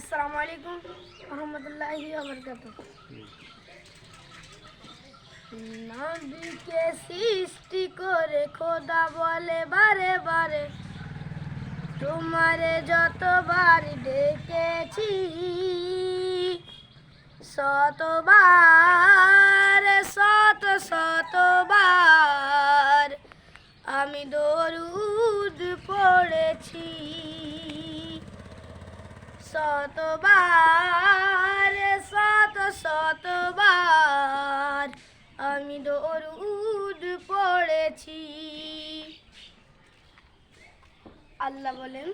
আসসালামু আলাইকুম রহমতুল্লাহি ওবরকাত নবীকে সৃষ্টি করে খোদা বলে বারে বারে, তোমারে যতবার ডেকেছি শতবার, শত শতবার আমি দরুদ পড়েছি। শতবার শত শতবার আমি দরুদ পড়েছি। আল্লাহ বলেন,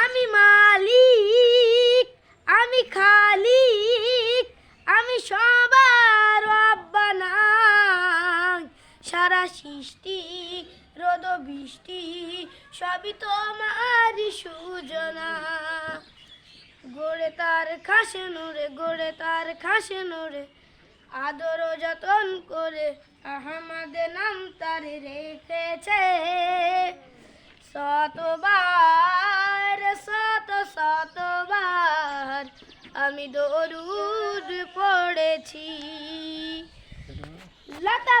আমি মালিক, আমি খালিক, আমি সবার রব্বানা সারা সৃষ্টি রোদ বৃষ্টি সবই তোমার গড়ে তার খাসে নুরে গড়ে তার খাসে নুরে আদর যতন করে আহমদের নাম তার রেখেছে। শতবার, শত, শতবার আমি দরুদ পড়েছি। লতা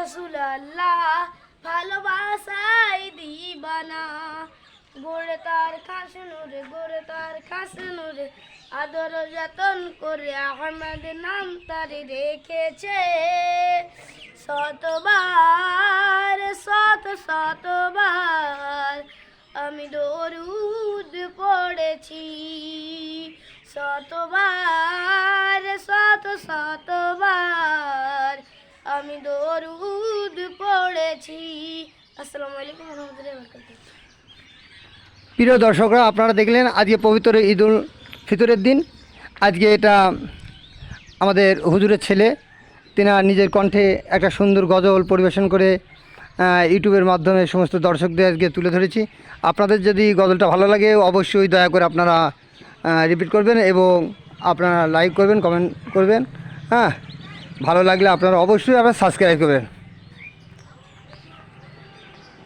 রসুল আল্লাহ ভালোবাসাই দিবানা। গোড়ে তার খাস নুরে, গোড়ে তার খাস নুরে। আদর যতন করে আহমদ নাম তার রেখেছে। শতবার, শত, শতবার আমি দরুদ পড়েছি। শতবার, শত, শতবার আমি দরুদ পড়েছি। আসসালামু আলাইকুম রহমতুল্লাহি প্রিয় দর্শকরা, আপনারা দেখলেন আজকে পবিত্র ঈদ উল ফিতরের দিন। আজকে এটা আমাদের হুজুরের ছেলে তিনি নিজের কণ্ঠে একটা সুন্দর গজল পরিবেশন করে ইউটিউবের মাধ্যমে সমস্ত দর্শকদের আজকে তুলে ধরেছি। আপনাদের যদি গজলটা ভালো লাগে, অবশ্যই দয়া করে আপনারা রিপিট করবেন এবং আপনারা লাইক করবেন কমেন্ট করবেন। হ্যাঁ ভালো লাগলে আপনারা অবশ্যই আপনারা সাবস্ক্রাইব করবেন।